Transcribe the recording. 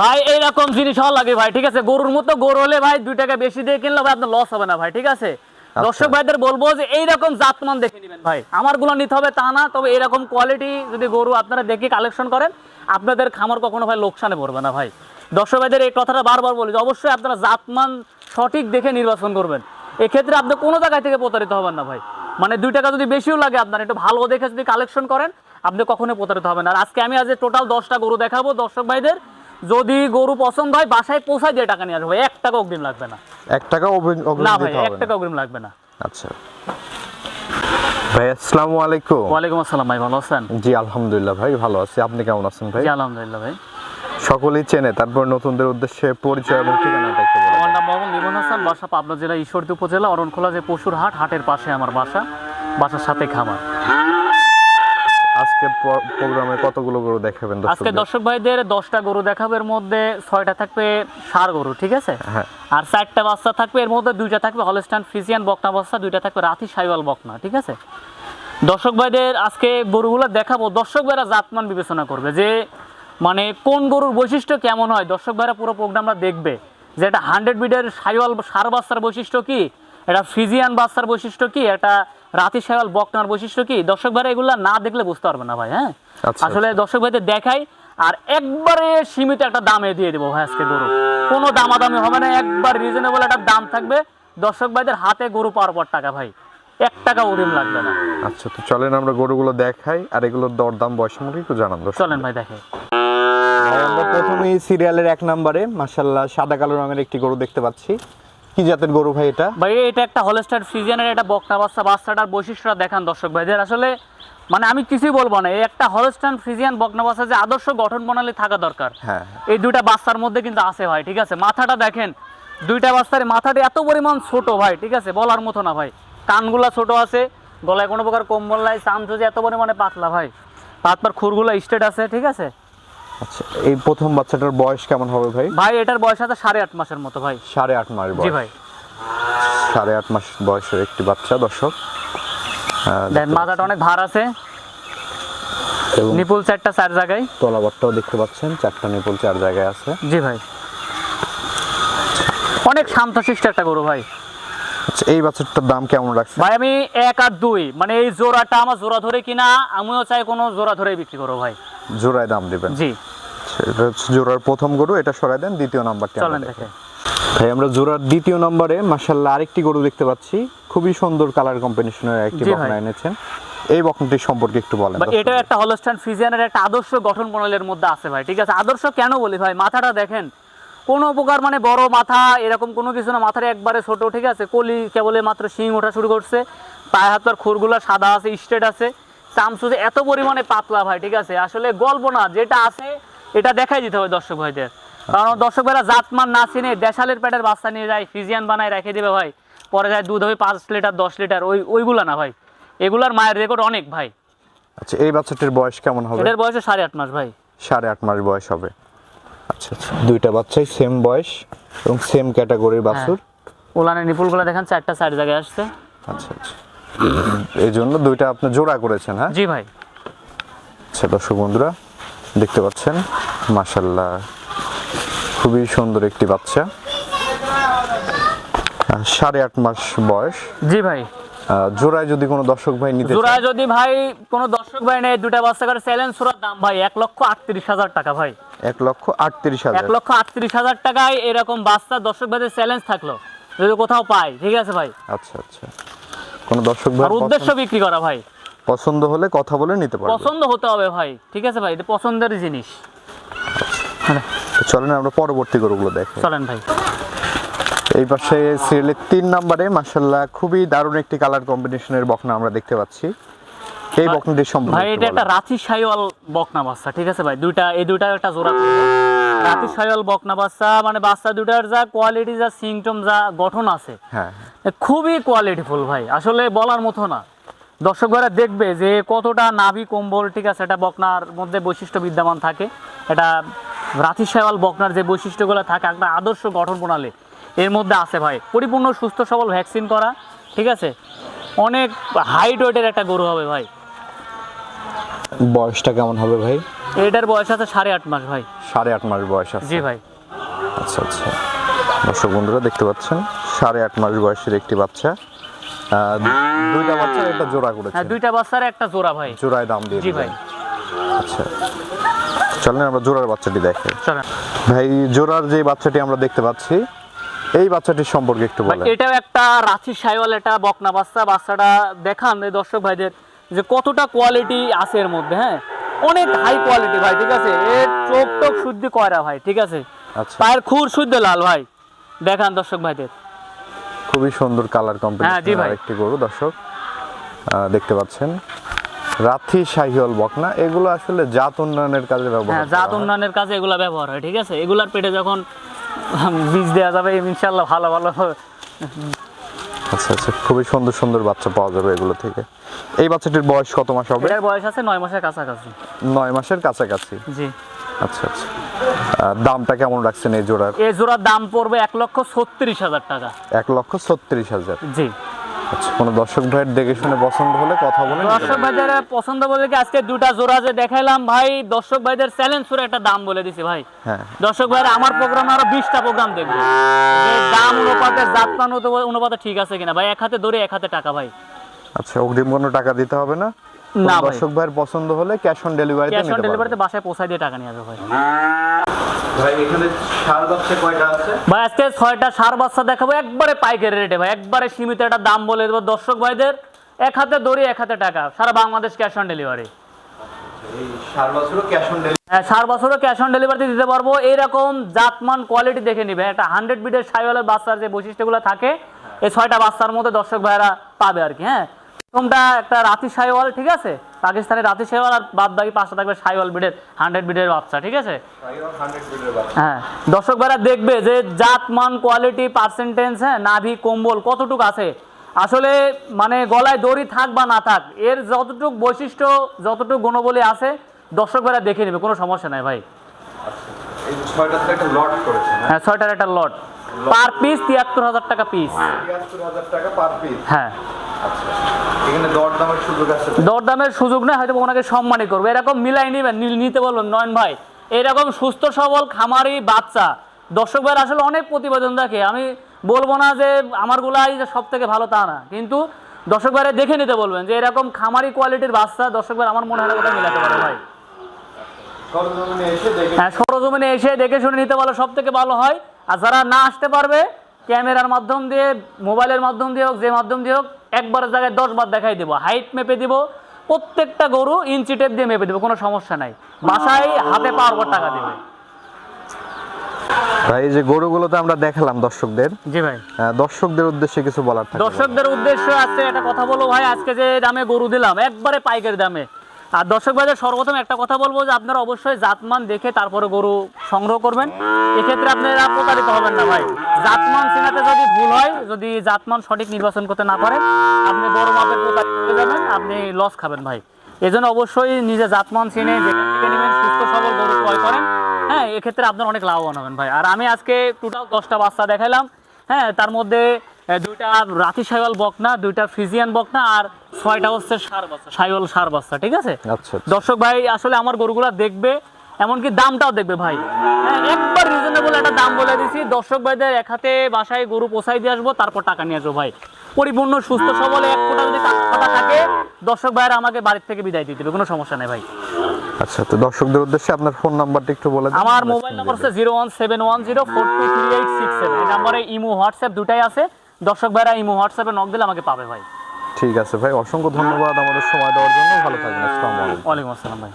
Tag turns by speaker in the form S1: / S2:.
S1: ভাই এইরকম জিনিস হওয়া লাগে ভাই ঠিক আছে? গরুর মতো গরু হলে ভাই দুই টাকা বেশি দিয়ে কিনলে ভাই আপনার লস হবে না ভাই ঠিক আছে? দর্শক ভাইদের বলব যে এইরকম জাতমান দেখে নেবেন ভাই। আমারগুলো নিতে হবে তা না তবে এরকম কোয়ালিটি যদি গরু আপনারা দেখে কালেকশন করেন আপনাদের খামার কখনো ভাই লোকসানে পড়বে না ভাই। দর্শক ভাইদের এই কথাটা বারবার বলি যে অবশ্যই আপনারা জাতমান সঠিক দেখে নির্বাচন করবেন। এক্ষেত্রে আপনি কোনো জায়গায় থেকে প্রতারিত হবেন না ভাই। মানে দুই টাকা যদি বেশিও লাগে আপনার একটু ভালো দেখে যদি কালেকশন করেন আপনি কখনোই প্রতারিত হবেন না। আর আজকে আমি আজ টোটাল দশটা গরু দেখাবো দর্শক ভাইদের যদি গরু পছন্দ হয় বাসায় পৌঁছায় দিয়ে টাকা নিয়ে আসব। এক টাকা অগ্রিম লাগবে না।
S2: এক টাকা অগ্রিম
S1: না ভাই এক টাকা অগ্রিম লাগবে না।
S2: আচ্ছা। ভাই আসসালামু আলাইকুম।
S1: ওয়ালাইকুম আসসালাম ভাই ভালো আছেন?
S2: জি আলহামদুলিল্লাহ ভাই ভালো আছি। আপনি কেমন আছেন ভাই?
S1: জি আলহামদুলিল্লাহ ভাই।
S2: সকলেই চেনে তারপর নতুনদের উদ্দেশ্যে পরিচয় এবং ঠিকানাটা একটু বলুন।
S1: আমার নাম মোহাম্মদ লিমন হাসান বাসা পাবনা জেলা ঈশ্বরদী উপজেলা অরণখোলা যে পশুর হাট হাটের পাশে আমার বাসা বাসার সাথে খামার।
S2: আজকের প- প্রোগ্রামে কতগুলো গরু দেখাবেন
S1: আজকে দর্শক ভাইদের দশটা গরু দেখাবে এর মধ্যে ছয়টা থাকবে সার গরু ঠিক আছে?
S2: হ্যাঁ।
S1: আর চারটা বাচ্চা থাকবে এর মধ্যে দুইটা থাকবে হলস্টান ফিজিয়ান বকনা বাচ্চা দুইটা থাকবে রাতি সাইওয়াল বকনা ঠিক আছে? দর্শক ভাইদের আজকে গরুগুলো দেখাবো। দর্শক ভাইরা জাতমান বিবেচনা করবে যে মানে কোন গরুর বৈশিষ্ট্য কেমন হয়। দর্শক ভাইরা পুরো প্রোগ্রামটা দেখবে যে এটা হান্ড্রেড বিডের সাইওয়াল সার বাচ্চার বৈশিষ্ট্য কি এটা ফিজিয়ান বাচ্চার বৈশিষ্ট্য কি এটা রাতি সাইওয়াল বকনার বৈশিষ্ট্য কি? দর্শক ভাইরা এগুলা না দেখলে বুঝতে পারবে না ভাই হ্যাঁ?
S2: আচ্ছা,
S1: আসলে দর্শক ভাইদের দেখাই আর একবারে সীমিত একটা দামে দিয়ে দেবো ভাই আজকে গরু। কোনো দামাদামি হবে না একবার রিজনেবল একটা দাম থাকবে। দর্শক ভাইদের হাতে গরু পাওয়ার পর টাকা ভাই এক টাকা অগ্রিম লাগবে না।
S2: আচ্ছা তো চলেন আমরা গরুগুলো দেখাই আর এগুলোর দরদাম বয়স সম্পর্কে একটু জানান দর্শক
S1: চলেন ভাই। দেখাই।
S2: ভাই, আমরা প্রথমেই সিরিয়ালের এক নম্বরে মাশাল্লাহ সাদা কালো রঙের একটি গরু দেখতে পাচ্ছি। কি জাতের গরু ভাই এটা?
S1: ভাই এটা একটা হলস্টার ফিজিয়ানের একটা বকনা বাচ্চা বাচ্চাটার বৈশিষ্ট্যটা দেখান দর্শক ভাইদের। আসলে মানে আমি কিছুই বলব না এই একটা হলস্টান ফিজিয়ান বকনা বাচ্চা যে আদর্শ গঠন প্রণালী থাকা দরকার।
S2: হ্যাঁ
S1: এই দুইটা বাচ্চার মধ্যে কিন্তু আছে ভাই ঠিক আছে? মাথাটা দেখেন দুইটা বাচ্চার মাথাটা এত পরিমাণ ছোট ভাই ঠিক আছে? বলার মতো না ভাই। কানগুলা ছোট আছে গলায় কোনো প্রকার কম্বল নাই চামচুজি এত পরিমাণে পাতলা ভাই। হাত পার খুরগুলো স্টেট আছে ঠিক আছে?
S2: আচ্ছা এই প্রথম বাচ্চাটার বয়স কেমন হবে ভাই?
S1: ভাই এটার বয়স আছে সাড়ে আট মাসের মতো ভাই।
S2: সাড়ে আট মাস
S1: জি ভাই।
S2: সাড়ে আট মাস বয়সের একটি বাচ্চা দর্শক।
S1: দেন মাথাটা অনেক ভার আছে। নিপুল চারটা চার জায়গায়।
S2: তলাবারটাও দেখতে পাচ্ছেন চারটা নিপল চার জায়গায় আছে।
S1: জি ভাই। অনেক শান্তশিষ্ট একটা গরু ভাই।
S2: আচ্ছা এই বাচ্চাটার দাম কেমন রাখছে
S1: ভাই আমি এক আর দুই। মানে এই জোড়াটা আমার জোড়া ধরে কিনা আমিও চাই কোনো জোড়া ধরে বিক্রি করব ভাই।
S2: জোড়ায় দাম দিবেন।
S1: জি।
S2: এটা জোড়ার প্রথম গরু এটা সরাই দেন দ্বিতীয় নাম্বারটি
S1: চলেন
S2: দেখি। ভাই আমরা জোড়ার দ্বিতীয় নম্বরে মাশাল্লাহ আরেকটি গরু দেখতে পাচ্ছি। খুবই সুন্দর কালার কম্বিনেশনের একটি বকনা এনেছেন। এই বকনাটি সম্পর্কে একটু বলেন
S1: বা এটাও একটা হলস্টাইন ফিজিয়ানের একটা আদর্শ গঠন প্রণালীর মধ্যে আছে ভাই ঠিক আছে? আদর্শ কেন বলি ভাই? মাথাটা দেখেন কোনো প্রকার মানে বড় মাথা এরকম কোনো কিছু না মাথার একবারে ছোট ঠিক আছে? কলি কেবলে মাত্র শিং ওঠা শুরু করছে পায়ে হাত পার খুরগুলো সাদা আছে স্ট্রেট আছে। চামচুজে এত পরিমাণে পাতলা ভাই ঠিক আছে? আসলে গল্প না যেটা আছে এটা দেখাই দিতে হবে দর্শক ভাইদের। কারণ দর্শক ভাইরা জাতমান না চিনে দেশালের পেটের বাচ্চা নিয়ে যায় ফিজিয়ান বানায় রেখে দেবে ভাই। পরে যায় দুধ হবে পাঁচ লিটার দশ লিটার ওই ওইগুলা না ভাই। এগুলার মায়ের রেকর্ড অনেক ভাই।
S2: আচ্ছা এই বাচ্চাটির বয়স কেমন হবে?
S1: এটার বয়স সাড়ে আট মাস ভাই।
S2: সাড়ে আট মাস বয়স হবে। আচ্ছা আচ্ছা। দুইটা বাচ্চাই সেম বয়স এবং সেম ক্যাটাগরির বাছুর।
S1: ওলানের নিপুলগুলো দেখেন চারটা চার জায়গায় আসছে।
S2: আচ্ছা আচ্ছা। এই জন্য দুইটা আপনি জোড়া করেছেন হ্যাঁ?
S1: জি ভাই।
S2: আচ্ছা দর্শক বন্ধুরা দেখতে পাচ্ছেন মাশাল্লাহ খুবই সুন্দর একটি বাচ্চা। সাড়ে আট মাস বয়স।
S1: জি ভাই।
S2: জোড়ায় যদি কোনো দর্শক ভাই নিতে
S1: জোড়া যদি ভাই কোনো দর্শক ভাই নেই দুটা বাচ্চা করে চ্যালেঞ্জ সুরার দাম ভাই এক লক্ষ আটত্রিশ হাজার টাকা ভাই।
S2: এক লক্ষ আটত্রিশ হাজার।
S1: এক লক্ষ আটত্রিশ হাজার টাকায় এরকম বাচ্চা দর্শক ভাইদের চ্যালেঞ্জ থাকল যদি কোথাও পাই ঠিক আছে ভাই?
S2: আচ্ছা আচ্ছা। কোনো দর্শক ভাই
S1: আর উদ্দেশ্য বিক্রি করা ভাই।
S2: পছন্দ হলে কথা বলে নিতে পারবে।
S1: পছন্দ হতে হবে ভাই ঠিক আছে ভাই এটা পছন্দের জিনিস।
S2: চলেন আমরা পরবর্তী গরুগুলো দেখি।
S1: চলেন ভাই।
S2: এই পাশে সিরিয়ালের তিন নম্বরে মাসাল্লাহ খুবই দারুণ একটি কালার কম্বিনেশনের বকনা আমরা দেখতে পাচ্ছি। এই বকনাটির সম্পর্কে
S1: ভাই এটা একটা। রাতি সাইওয়াল বকনা বাচ্চা ঠিক আছে ভাই? দুইটা এই দুইটা একটা জোড়া। রাতি সাইওয়াল বকনা বাচ্চা মানে বাচ্চা দুটার যা কোয়ালিটি যা সিমটম যা গঠন আছে
S2: হ্যাঁ
S1: খুবই কোয়ালিটিফুল ভাই। আসলে বলার মতো না। দর্শক ভাইরা দেখবে যে কতটা নাভি কম্বল ঠিক আছে এটা বকনার মধ্যে বৈশিষ্ট্য বিদ্যমান থাকে। এটা রাতি সাইওয়াল বকনার যে বৈশিষ্ট্যগুলো থাকে একটা আদর্শ গঠন প্রণালী এর মধ্যে আছে ভাই। পরিপূর্ণ সুস্থ সবল ভ্যাকসিন করা ঠিক আছে? অনেক হাইট ওয়েটের একটা গরু হবে ভাই।
S2: বয়সটা কেমন হবে ভাই?
S1: এটার বয়স আছে সাড়ে আট মাস ভাই।
S2: সাড়ে আট মাস বয়স আছে।
S1: জি ভাই।
S2: আচ্ছা আচ্ছা। দর্শক বন্ধুরা দেখতে পাচ্ছেন? সাড়ে আট মাস বয়সের একটি বাচ্চা। দুইটা বাচ্চা এটা জোড়া করেছে।
S1: হ্যাঁ দুইটা বাচ্চার একটা জোড়া ভাই।
S2: জোড়ায় দাম দিয়ে
S1: জি ভাই।
S2: আচ্ছা। চলেন আমরা জোড়ার বাচ্চাটি দেখাই
S1: চলেন।
S2: ভাই জোড়ার যে বাচ্চাটি আমরা দেখতে পাচ্ছি এই বাচ্চাটির সম্পর্কে একটু বলেন।
S1: এটাও একটা রাঁচি সাইওয়াল এটা বকনা বাচ্চা। বাচ্চাটা দেখান এই দর্শক ভাইদের। যে কতটা কোয়ালিটি আছে এর মধ্যে হ্যাঁ? অনেক হাই কোয়ালিটি ভাই ঠিক আছে? এর চোখ টোক শুদ্ধি কয়রা ভাই ঠিক আছে?
S2: আচ্ছা।
S1: পায়ের খুর শুদ্ধ লাল ভাই। দেখান দর্শক ভাইদের।
S2: খুবই সুন্দর কালার
S1: হ্যাঁ, জি
S2: কম্বিনেশন
S1: ভাই।
S2: একটি গরু দর্শক। দেখতে পাচ্ছেন। রাথি শাহিওল বকনা এগুলো আসলে জাত উন্নয়নের কাজে ব্যবহার
S1: হ্যাঁ জাত উন্নয়নের কাজে এগুলা ব্যবহার হয় ঠিক আছে? এগুলার পেটে যখন বীজ দেওয়া যাবে ইনশাল্লাহ ভালো ভালো
S2: আচ্ছা আচ্ছা খুবই সুন্দর সুন্দর বাচ্চা পাওয়া যাবে এগুলো থেকে। এই বাচ্চাটির বয়স কত মাস হবে?
S1: এর বয়স আছে নয় মাসের কাছাকাছি।
S2: নয় মাসের কাছাকাছি?
S1: জি।
S2: আচ্ছা আচ্ছা। দামটা কেমন রাখছেন এই জোড়ার?
S1: এই জোড়ার দাম পড়বে এক লক্ষ ছত্রিশ হাজার টাকা।
S2: এক লক্ষ ছত্রিশ হাজার।
S1: জি।
S2: কোনো দর্শক ভাইয়ের দেখে শুনে পছন্দ হলে কথা বলে
S1: দর্শক ভাইদের পছন্দ বলে কি আজকে দুটা জোড়া যে দেখাইলাম ভাই দর্শক ভাইদের চ্যালেঞ্জ করে একটা দাম বলে দিছি ভাই।
S2: হ্যাঁ।
S1: দর্শক ভাইরা আমার প্রোগ্রামে আরও বিশটা প্রোগ্রাম দেখবে। দাম অনুপাতে যাত্রা অনুপাতে ঠিক আছে কিনা ভাই? এক হাতে ধরে এক হাতে টাকা ভাই।
S2: আচ্ছা অগ্রিম কোনো টাকা দিতে হবে না?
S1: না
S2: দর্শক ভাইয়ের পছন্দ হলে ক্যাশ অন ডেলিভারিতে
S1: ক্যাশ অন ডেলিভারিতে বাসায় পৌঁছায় দিয়ে টাকা নিয়ে আসবে ভাই।
S2: ভাই এখানে সার বাচ্চা কয়টা আছে?
S1: ভাই আজকে ছয়টা সার বাচ্চা দেখাবো একবারে পাইকারি রেটে ভাই একবারে সীমিত একটা দাম বলে দেবো। দর্শক ভাইদের এক হাতে দড়ি এক হাতে টাকা। সারা Bangladesh cash on delivery
S2: sir cash on delivery
S1: হ্যাঁ বছরও ক্যাশ অন ডেলিভারিতে দিতে পারব। এইরকম জাতমান কোয়ালিটি দেখে নিবে একটা হান্ড্রেড বিডের সাইওয়ালের বাচ্চার যে বৈশিষ্ট্যগুলো থাকে এই ছয়টা বাচ্চার মধ্যে দর্শক ভাইরা পাবে আর কি হ্যাঁ? প্রথমটা একটা রাতি সাইওয়াল ঠিক আছে? পাকিস্তানের রাতি সাইওয়াল আর বাদ বাকি পাঁচটা থাকবে সাইওয়াল বিডের হান্ড্রেড বিডের বাচ্চা ঠিক আছে? হ্যাঁ। দর্শক ভাইরা দেখবে যে জাত মান কোয়ালিটি পার্সেন্টেজ হ্যাঁ নাভি কম্বল কতটুকু আছে? আসলে মানে গলায় দড়ি থাক বা না থাক এর যতটুকু বৈশিষ্ট্য যতটুকু গুণবলী আছে দর্শক ভাইরা দেখে নেবে কোনো সমস্যা নাই ভাই।
S2: লট করেছেন
S1: হ্যাঁ? ছয়টার একটা লট পার পিস তিয়াত্তর হাজার টাকা পিস
S2: টাকা পার পিস
S1: হ্যাঁ। দরদামের সুযোগ নেই হয়তো ওনাকে সম্মানই করবে। এরকম মিলাই নিবেন নি- নিতে বলবেন নয়ন ভাই। এরকম সুস্থ সবল খামারি বাচ্চা। দর্শক ভাইয়ের আসলে অনেক প্রতিবেদন দেখে। আমি বলব না যে আমারগুলাই যে সব থেকে ভালো তা না। কিন্তু দর্শক ভাইরা দেখে নিতে বলবেন যে এরকম খামারি কোয়ালিটির বাচ্চা দর্শক ভাই আমার মনে হয় না কোথাও মিলাতে পারে ভাই।
S2: সরজমিনে এসে দেখে
S1: হ্যাঁ সরজমিনে এসে দেখে শুনে নিতে পারলে সব থেকে ভালো হয়। আর যারা না আসতে পারবে ক্যামেরার মাধ্যম দিয়ে মোবাইলের মাধ্যম দিয়ে হোক যে মাধ্যম দিয়ে হোক একবার জায়গায় দশ বার দেখাই দেবো। হাইট মেপে দিব প্রত্যেকটা গরু ইঞ্চি টেপ দিয়ে মেপে দেবো কোনো সমস্যা নাই। বাসায় হাতে পাওয়ার পর টাকা দেবে।
S2: ভাই এই যে গরুগুলোতে আমরা দেখালাম দর্শকদের।
S1: জি ভাই।
S2: দর্শকদের উদ্দেশ্যে কিছু বলার থাকে।
S1: দর্শকদের উদ্দেশ্য আছে একটা কথা বলো ভাই আজকে যে দামে গরু দিলাম একবারে পাইকারি দামে। আর দর্শক ভাইদের সর্বপ্রথম একটা কথা বলব যে আপনারা অবশ্যই জাতমান দেখে তারপরে গরু সংগ্রহ করবেন। এক্ষেত্রে আপনারা প্রতারিত হবেন না ভাই। জাতমান চেনাতে যদি ভুল হয়, যদি জাতমান সঠিক নির্বাচন করতে না পারেন আপনি বড় মাপের প্রতারিত হয়ে যাবেন, আপনি লস খাবেন ভাই। এই জন্য অবশ্যই নিজে জাতমান চিনে সুস্থ সবল গরু ক্রয় করেন। হ্যাঁ এক্ষেত্রে আপনার অনেক লাভবান হবেন ভাই। আর আমি আজকে টোটাল দশটা বাচ্চা দেখালাম হ্যাঁ তার মধ্যে দুইটা রাতি সাইওয়াল বকনা দুইটা ফ্রিজিয়ান বকনা আর ছয়টা হচ্ছে সার বাচ্চা সাইওয়াল সার বাচ্চা ঠিক আছে?
S2: আচ্ছা আচ্ছা।
S1: দর্শক ভাই আসলে আমার গরুগুলা দেখবে এমনকি দামটাও দেখবে ভাই। হ্যাঁ একবার রিজনেবল একটা দাম বলে দিছি। দর্শক ভাইদের এক হাতে বাসায় গরু পোষাই দিয়ে আসব তারপর টাকা নিয়ে আসব ভাই। পরিপূর্ণ সুস্থ সবলে এক ফোঁটা যদি কথা থাকে দর্শক ভাইয়েরা আমাকে বাড়ির থেকে বিদায় দিতে হবে কোনো সমস্যা নেই ভাই।
S2: আচ্ছা তো দর্শকদের উদ্দেশ্যে আপনার ফোন নাম্বারটা একটু বলে দিন।
S1: আমার মোবাইল নাম্বার। হচ্ছে zero one seven one zero four two three eight six seven এই নাম্বারে ইমো হোয়াটসঅ্যাপ দুটাই আছে। দর্শক ভাইরা ইমো হোয়াটসঅ্যাপে নক দিলে আমাকে পাবে ভাই।
S2: ঠিক আছে ভাই অসংখ্য ধন্যবাদ আমাদের সময় দেওয়ার জন্য। ভালো থাকবেন আসসালামু আলাইকুম।
S1: ওয়ালাইকুম আসসালাম ভাই।